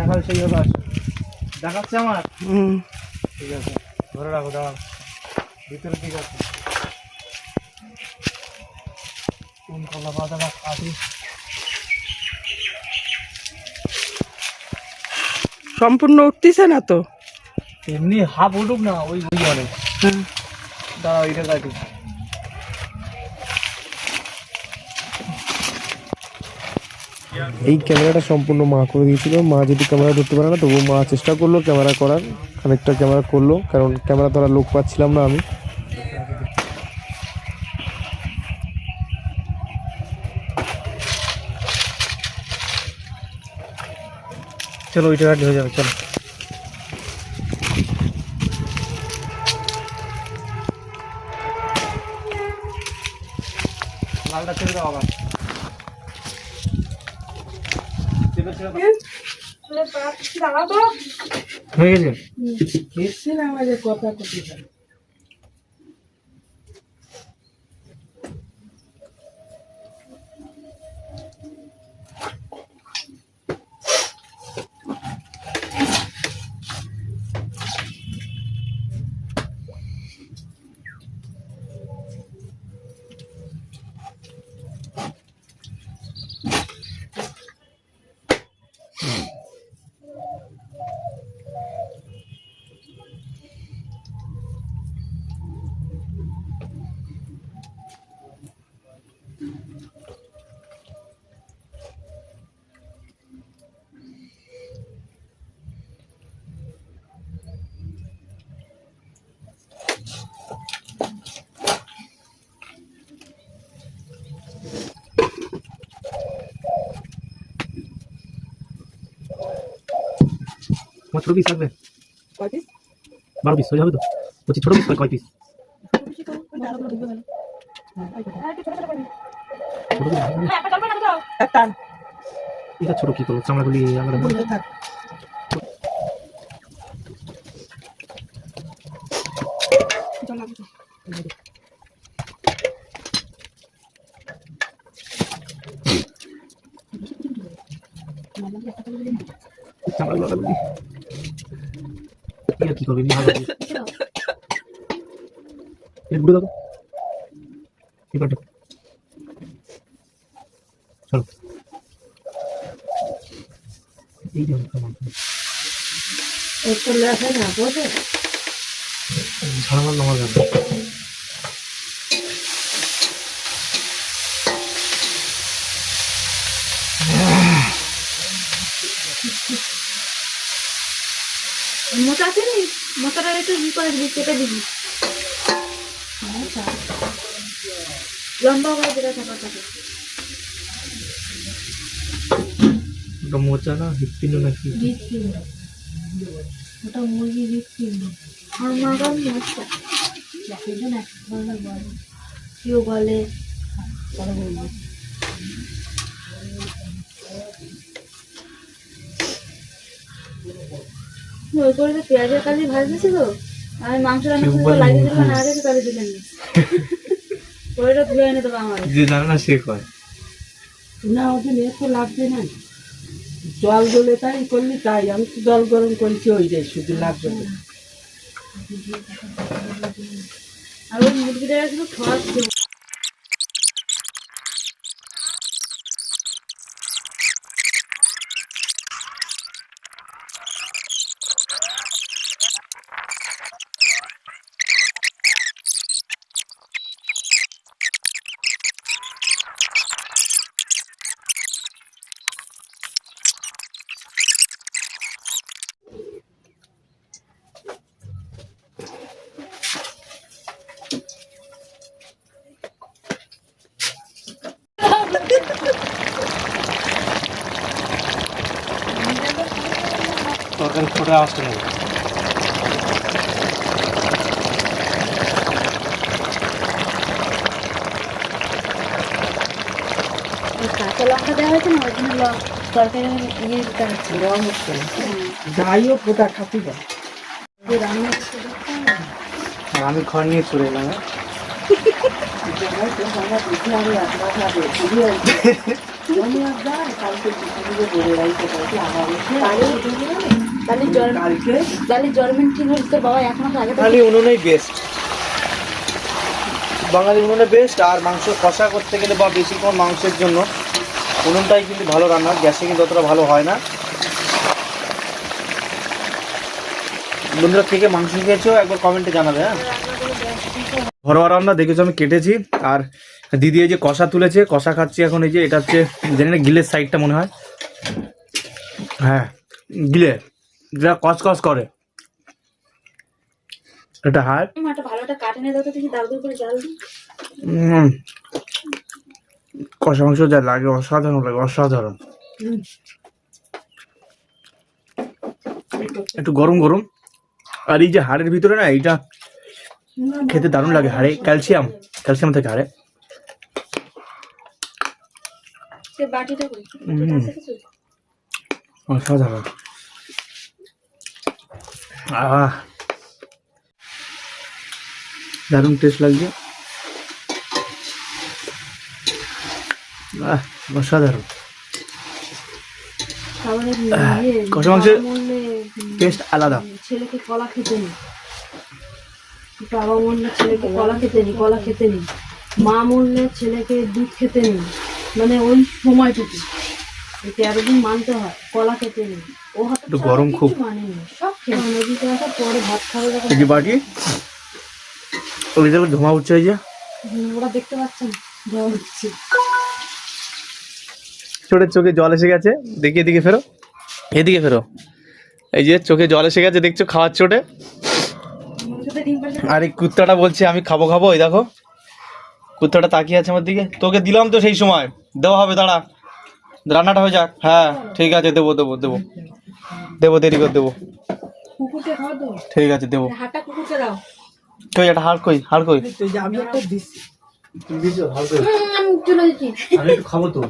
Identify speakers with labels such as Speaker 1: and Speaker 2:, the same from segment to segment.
Speaker 1: দেখাবে সেইভাবে আসো দেখাচ্ছে আমার?
Speaker 2: হুম।
Speaker 1: ঠিক আছে ধরে রাখো দাঁড়াও। ভিতরে ঠিক আছে কোন কলা পাতাটা কাটি
Speaker 2: সম্পূর্ণ উঠতেছে না তো?
Speaker 1: এমনি হাফ উঠুক না ওই ওই অনেক। দাঁড়াও এটা কাটি
Speaker 3: এই ক্যামেরাটা সম্পূর্ণ মা করে দিয়েছিল। মা যদি ক্যামেরা ধরতে পারে না তবুও মা চেষ্টা করল ক্যামেরা করার খানিকটা ক্যামেরা করল কারণ ক্যামেরা ধরার লোক পাচ্ছিলাম না আমি।
Speaker 1: চলো ওইটা কাটলে হয়ে যাবে চলো। লালটা ছেড়ে দাও আবার চেপে ছেড়ে দাও। হয়ে গেছে?
Speaker 2: কথা কথি
Speaker 1: তোমার ছোট পিস থাকবে বারো পিস হয়ে যাবে তো? বলছি ছোট পিস কয় পিস এটা ছোট কি করব চামড়াগুলি আমরা চামড়াগুলো কি করবি ভালো করে। এটা ঘুরে দাও। ঠিক আছে চলো। এই যে
Speaker 2: একটু লেখে না বোঝে
Speaker 1: ঝাড়ামাল নামার গান
Speaker 4: মোটা আছে নি মোটাটা একটু ই করে দিবি কেটে দিবি। লম্বা করে দিলে থাকা থাকে
Speaker 1: ওটা মোচা না হৃৎপিণ্ড নাকি?
Speaker 4: হৃৎপিণ্ড। ওটা মুরগি হৃৎপিণ্ড। আর মাগাম মশলা। কিন্তু না বলে। কেউ বলে বলে বলব। ওই করে তো পেঁয়াজের কালি ভাজতেছি তো? আমি মাংস রান্না লাগিয়ে দিলাম না আগে কালি দিলেন ওইটা ধুয়ে এনে দেবো আমার
Speaker 1: যে না সে কয়।
Speaker 2: না ওদের এত লাগবে না। জল গলে তাই করলি তাই আমি তো জল গরম করেছি ওই যাই শুধু লাগবে না।
Speaker 4: আর ওই মুরগিটা শুধু খাওয়াচ্ছে
Speaker 1: তরকারি ছোটো আসতে নেবে
Speaker 4: কাঁচা লঙ্কা দেওয়া হয়েছে না? ওই জন্য তরকারি ইয়ে দিতে হচ্ছে।
Speaker 2: গরম হচ্ছে। যাই হোক ওটা খাতি দাও
Speaker 4: যে রান্না করতে দেখতে হবে।
Speaker 1: আর আমি ঘর নিয়ে চলে এলাম হ্যাঁ?
Speaker 5: কালকে বলে রাখতে পারছি এসে
Speaker 4: তাহলে জ্বর
Speaker 5: কালকে?
Speaker 4: তাহলে ঠিক হয়েছে তোর বাবা এক মাস আগে
Speaker 1: বাঙালি উনুনেই বেস্ট বাঙালি উনুনে বেস্ট আর মাংস কষা করতে গেলে বা বেশি বেশিক্ষণ মাংসের জন্য উনুনটাই কিন্তু ভালো রান্না গ্যাসে কিন্তু অতটা ভালো হয় না। বন্ধুরা থেকে মাংস খেয়েছো একবার কমেন্টে জানাবে হ্যাঁ? ঘরোয়া রান্না দেখেছ আমি কেটেছি আর দিদি এই যে কষা তুলেছে কষা খাচ্ছি এখন এই যে এটা হচ্ছে জানি না গিলের সাইডটা মনে হয়। হ্যাঁ গিলে। যেটা কস করে। এটা হাড়
Speaker 4: একটা ভালো একটা কাটে নিয়ে দাও তো দাও করে জাল
Speaker 1: কষা মাংস যা লাগে অসাধারণ লাগে অসাধারণ। একটু গরম গরম। আর এই যে হাড়ের ভিতরে না এইটা খেতে দারুণ লাগে হাড়ে। ক্যালসিয়াম ক্যালসিয়াম থাকে হাড়ে। অসাধারণ। আহ। দারুণ টেস্ট লাগছে। আহ অসাধারণ।
Speaker 5: খাবারের
Speaker 1: আহ, কষা মাংসের টেস্ট আলাদা।
Speaker 5: ছেলেকে কলা খেতে নেই বাবা মরলে ছেলেকে কলা খেতে নেই কলা খেতে নেই মা মরলে ছেলেকে দুধ খেতে নেই মানে ওই সময়টুকু। তেরো দিন মানতে হয় কলা খেতে নেই ও হয়তো
Speaker 1: গরম খুব।
Speaker 5: মানেনি সব পরে ভাত খাবে যখন
Speaker 1: এই ওই দেখো ধোঁয়া উঠছে এই যে।
Speaker 5: ওরা দেখতে পাচ্ছে না জল
Speaker 1: ছোটের চোখে জল এসে গেছে। দেখি এদিকে ফেরো। এদিকে ফেরো। এই যে চোখে জল এসে গেছে দেখছ খাওয়ার চোটে? আর এই কুত্তাটা বলছে আমি খাব খাব এই দেখো। কুত্তাটা তাকিয়ে আছে আমার দিকে। তোকে দিলাম তো সেই সময়। দেওয়া হবে দাঁড়া। রান্নাটা হয়ে যাক। হ্যাঁ ঠিক আছে দেবো দেবো দেবো। দেবো দেরি করে দেবো। ঠিক আছে দেবো।
Speaker 4: হাঁটা কুকুরকে দাও।
Speaker 1: কই একটা হাড় কই হাড় কই?
Speaker 5: আমি একটা দিচ্ছি।
Speaker 1: তুমি দিছো হাড় কই?
Speaker 4: আমি চলে যাচ্ছি।
Speaker 1: আমি একটু খাব তো।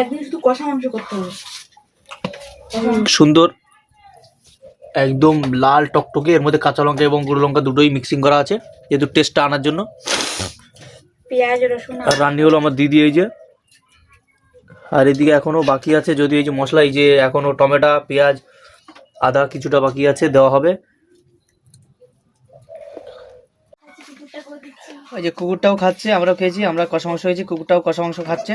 Speaker 4: একদিন শুধু কষা মাংস করতে হবে।
Speaker 1: সুন্দর। একদম লাল টকটকে এর মধ্যে কাঁচা লঙ্কা এবং গুঁড়ো লঙ্কা দুটোই মিক্সিং করা আছে। যেহেতু টেস্টটা আনার জন্য।
Speaker 4: পেঁয়াজ রসুন
Speaker 1: আর রান্নি হলো আমার দিদি এই যে। আর এদিকে এখনও বাকি আছে যদি এই যে মশলা এই যে এখনও টমেটো পেঁয়াজ আদা কিছুটা বাকি আছে দেওয়া হবে। ওই যে কুকুরটাও খাচ্ছে আমরাও খেয়েছি আমরা কষা মাংস হয়েছি কুকুরটাও কষা মাংস খাচ্ছে।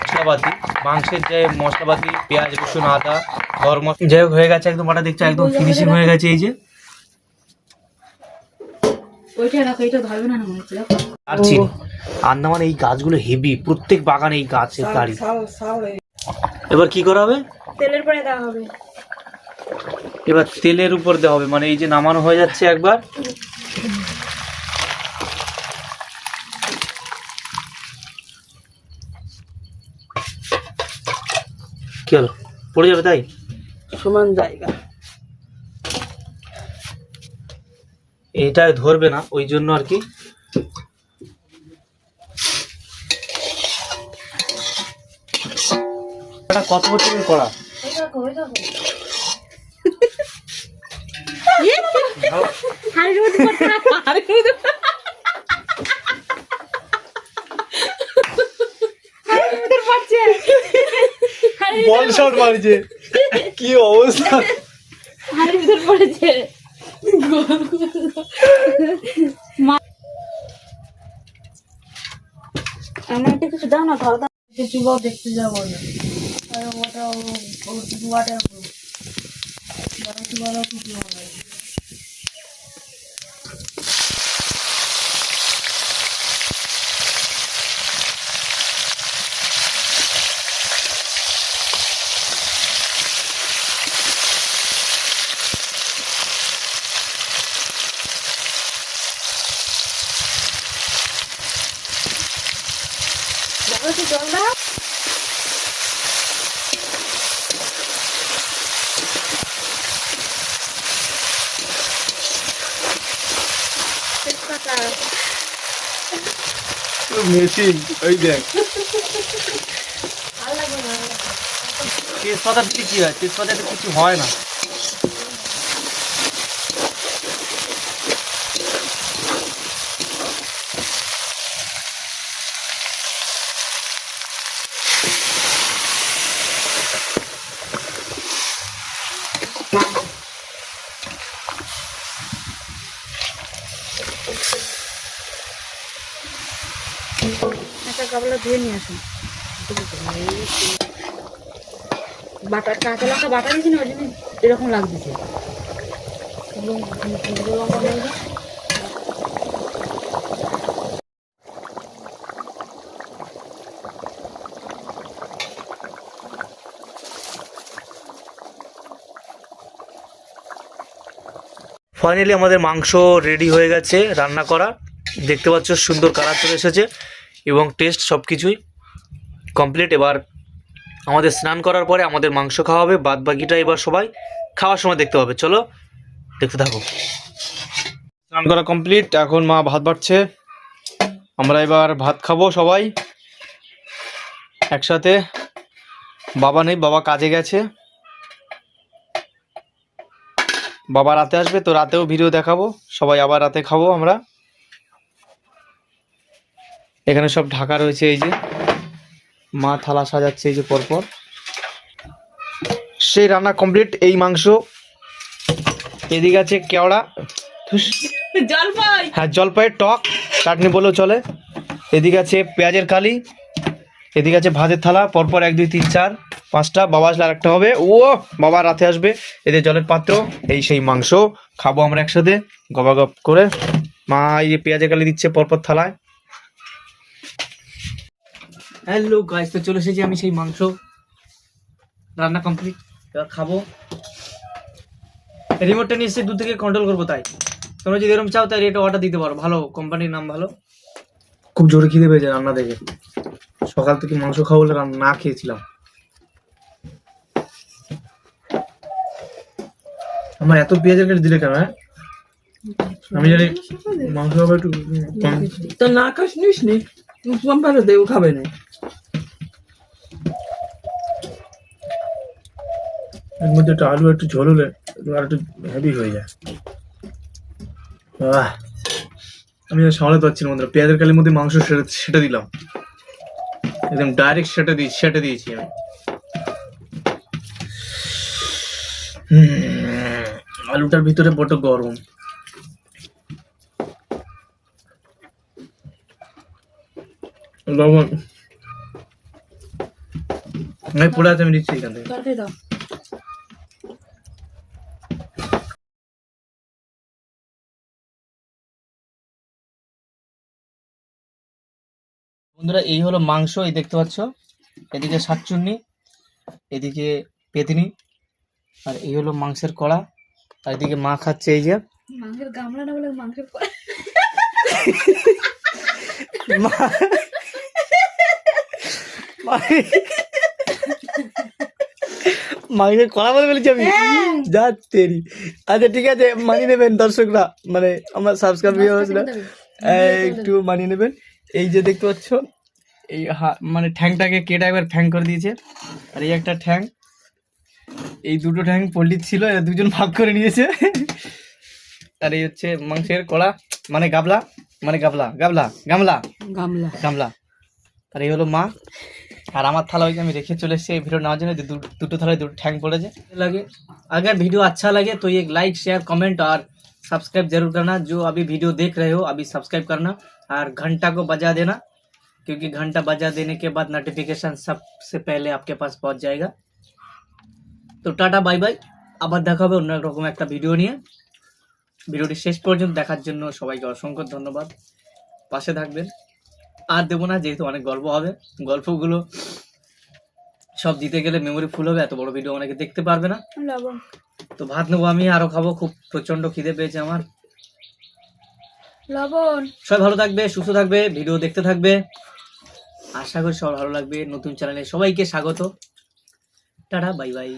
Speaker 1: মশলাপাতি মাংসের যে মশলাপাতি পেঁয়াজ রসুন আদা গরম মশলা যাই হোক হয়ে গেছে একদম ওটা দেখছ একদম ফিনিশিং হয়ে গেছে এই যে।
Speaker 4: ওইটা রাখো এটা ধরবে না না মনে হচ্ছে
Speaker 1: আর চিনি আন্দামান এই গাছগুলো হেভি প্রত্যেক বাগানে এই গাছের গাড়ি এবার কি করা হবে?
Speaker 4: তেলের পরে দেওয়া হবে।
Speaker 1: এবার তেলের উপর দেওয়া হবে মানে এই যে নামানো হয়ে যাচ্ছে একবার। কি হলো? পড়ে যাবে তাই?
Speaker 5: সমান জায়গা।
Speaker 1: এটা ধরবে না ওই জন্য আর কি। কত বছরের করা বল শট মারছে। কি অবস্থা?
Speaker 4: হাড়ির ভিতর পড়েছে। আমার একটা কিছু দাও না ধরো দাও।
Speaker 5: দেখতে যাব না
Speaker 4: আর ওটা ও- ও দুয়ারে
Speaker 5: কিছু বলো
Speaker 1: মেশিন ওই দেখ। তেজপাতা দিলে কি হয়? তেজপাতা কিছু হয় না।
Speaker 5: ধুয়ে নিয়ে আসুন। বাটা কাঁচা লঙ্কা বাটা দিয়েছি না, ওই জন্য এরকম লাগতেছে।
Speaker 1: ফাইনালি আমাদের মাংস রেডি হয়ে গেছে রান্না করা দেখতে পাচ্ছ সুন্দর কালার চলে এসেছে। এবং টেস্ট সব কিছুই কমপ্লিট এবার আমাদের স্নান করার পরে আমাদের মাংস খাওয়া হবে বাদ বাকিটা এবার সবাই খাওয়ার সময় দেখতে হবে। চলো, দেখতে থাকো। স্নান করা কমপ্লিট এখন মা ভাত বাড়ছে। আমরা এবার ভাত খাব সবাই। একসাথে। বাবা নেই, বাবা কাজে গেছে। বাবা রাতে আসবে, তো রাতেও ভিডিও দেখাবো। সবাই আবার রাতে খাব আমরা। এখানে সব ঢাকা রয়েছে এই যে। মা থালা সাজাচ্ছে এই যে পরপর। সেই রান্না কমপ্লিট এই মাংস। এদিকে আছে কেওড়া। হ্যাঁ জলপাইয়ের টক। চাটনি বলেও চলে। এদিকে আছে পেঁয়াজের কালি। এদিকে আছে ভাতের থালা। পরপর এক দুই তিন চার পাঁচটা। বাবা আসলে আরেকটা হবে। ও বাবা রাতে আসবে। এদের জলের পাত্র এই সেই মাংস। খাব আমরা একসাথে। গবা গপ করে। মা এই যে পেঁয়াজের কালি দিচ্ছে পরপর থালায়। হ্যালো গাইস তো চলে এসেছি আমি সেই মাংস রান্না কমপ্লিট এবার খাব। রিমোটটা নিয়ে এসে দূর থেকে কন্ট্রোল করব তাই। তোমরা যদি এরকম চাও তাই এটা অর্ডার দিতে পারো। ভালো কোম্পানির নাম ভালো। খুব জোরে খিদে পেয়েছে রান্না দেখে। সকাল থেকে মাংস খাব বলে না খেয়েছিলাম। আমার এত পেঁয়াজের কেটে দিলে কেন হ্যাঁ? আমি জানি মাংস খাব একটু
Speaker 2: তো না খাস নিস নি। পারে দেও খাবে না।
Speaker 1: এর মধ্যে একটু আলু, একটু ঝোল হলে আর একটু হেভি হয়ে যায়। আমি সামলাতে পারছি না বন্ধুরা। পেঁয়াজের কালির মধ্যে মাংস সেটা দিলাম। একদম ডাইরেক্ট সেটা দিই সেটা দিয়েছি আমি। আলুটার ভিতরে বড্ড গরম। লবণ আমি পড়ে আছে, আমি দিচ্ছি এখান থেকে। বন্ধুরা এই হলো মাংস এই দেখতে পাচ্ছ। এদিকে শাকচুন্নি এদিকে পেতনি আর এই হলো মাংসের কড়া আর এদিকে মা খাচ্ছে এই যে।
Speaker 5: মাংসের গামলা না বলে মাংসের কড়া।
Speaker 1: মাংসের কড়া বলে বলেছি আমি। যা তেরি। আচ্ছা ঠিক আছে মানিয়ে নেবেন দর্শকরা মানে আমার সাবস্ক্রাইব হয়েছিল একটু মানিয়ে নেবেন। এই যে দেখতে পাচ্ছ এই হা- মানে ঠ্যাংটাকে কেটে একবার ঠ্যাং করে দিয়েছে আর এই একটা ঠ্যাং এই দুটো ঠ্যাং পোল্ট্রির ছিল এরা দুজন ভাগ করে নিয়েছে আর এই হচ্ছে মাংসের কড়া মানে গাবলা মানে গাবলা গাবলা গামলা
Speaker 2: গামলা
Speaker 1: গামলা আর এই হলো মা আর আমার থালা ওই যে আমি রেখে চলে এসেছি এই ভিডিও নেওয়ার জন্য যে দু- দুটো থালায় দুটো ठैंग पड़े लगे अगर वीडियो अच्छा लगे तो एक लाइक शेयर कमेंट और सब्सक्राइब जरूर करना जो अभी वीडियो देख रहे हो अभी सब्सक्राइब करना और घंटा को बजा देना क्योंकि घंटा बजा देने के बाद नोटिफिकेशन सबसे पहले आपके पास पहुंच जाएगा তো টাটা বাই বাই আবার দেখা হবে অন্য রকম একটা ভিডিও নিয়ে ভিডিওটি শেষ পর্যন্ত দেখার জন্য সবাইকে অসংখ্য ধন্যবাদ পাশে থাকবেন আর দেবো না যেহেতু অনেক গল্প হবে গল্পগুলো সব দিতে গেলে মেমোরি ফুল হবে এত বড় ভিডিও অনেকে দেখতে পারবে না
Speaker 5: লবণ
Speaker 1: তো ভাত নেবো আমি আরো খাবো খুব প্রচন্ড খিদে পেয়েছে আমার
Speaker 5: লবণ
Speaker 1: সবাই ভালো থাকবে সুস্থ থাকবে ভিডিও দেখতে থাকবে আশা করি সবার ভালো লাগবে। নতুন চ্যানেলে সবাইকে স্বাগত। Tata, bye bye.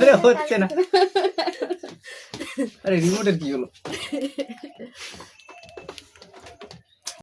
Speaker 1: আরে, হচ্ছে না। আরে রিমোটের কি হলো?